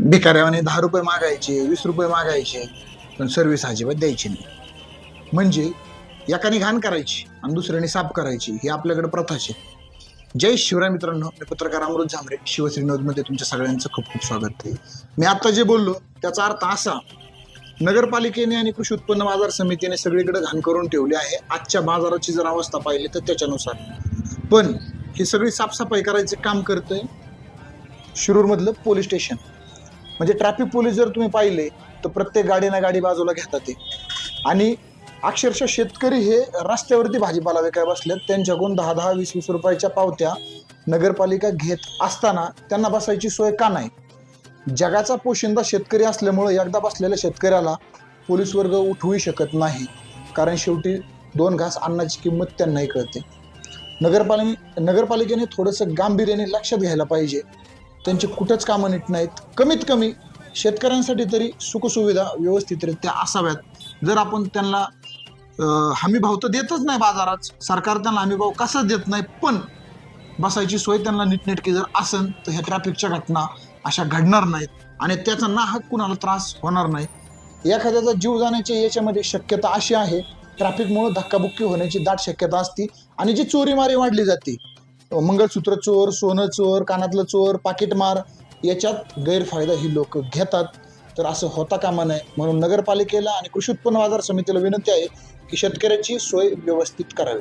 भिकाऱ्याने दहा रुपये मागायचे वीस रुपये मागायचे पण सर्व्हिस अजिबात द्यायची नाही. म्हणजे एकाने घाण करायची आणि दुसऱ्याने साफ करायची ही आपल्याकडे प्रथाच आहे. जय शिवराय मित्रांनो मी पत्रकार अमृत झांबरे शिवश्री तुमच्या सगळ्यांचं खूप खूप स्वागत आहे. मी आत्ता जे बोललो त्याचा अर्थ असा नगरपालिकेने आणि कृषी उत्पन्न बाजार समितीने सगळीकडे घाण करून ठेवली आहे. आजच्या बाजाराची जर अवस्था पाहिली तर त्याच्यानुसार. पण ही सगळी साफसफाई करायचे काम करतंय शिरूरमधलं पोलीस स्टेशन. म्हणजे ट्रॅफिक पोलीस जर तुम्ही पाहिले तर प्रत्येक गाडी ना गाडी बाजूला घेतात ते. आणि अक्षरशः शेतकरी हे रस्त्यावरती भाजीपाला विकायला बसलेत. त्यांच्याकडून दहा दहा वीस वीस रुपयाच्या पावत्या नगरपालिका घेत असताना त्यांना बसायची सोय का नाही? जगाचा पोशिंदा शेतकरी असल्यामुळे एकदा बसलेल्या शेतकऱ्याला पोलीस वर्ग उठवू शकत नाही. कारण शेवटी दोन घास अन्नाची किंमत त्यांनाही कळते. नगरपालिके नगरपालिकेने थोडंसं गांभीर्याने लक्षात घ्यायला पाहिजे. त्यांची कुठंच कामं नीट नाहीत. कमीत कमी शेतकऱ्यांसाठी तरी सुखसुविधा व्यवस्थितरित्या असाव्यात. जर आपण त्यांना हमीभाव हमी भाव तर देतच नाही बाजारात. सरकार त्यांना हमी भाव देत नाही पण बसायची सोय त्यांना नीटनेटकी जर असेल तर ह्या ट्रॅफिकच्या घटना अशा घडणार नाहीत. आणि त्याचा नाहक कुणाला त्रास होणार नाही. एखाद्याचा जीव जाण्याची याच्यामध्ये शक्यता अशी आहे ट्रॅफिकमुळं धक्काबुक्की होण्याची दाट शक्यता असते आणि जी चोरीमारी वाढली जाते मंगळसूत्र चोर सोनं चोर कानातलं चोर पाकिटमार याच्यात गैरफायदा ही लोक घेतात. तर असं होता कामा नये. म्हणून नगरपालिकेला आणि कृषी उत्पन्न बाजार समितीला विनंती आहे की शेतकऱ्याची सोय व्यवस्थित करावी.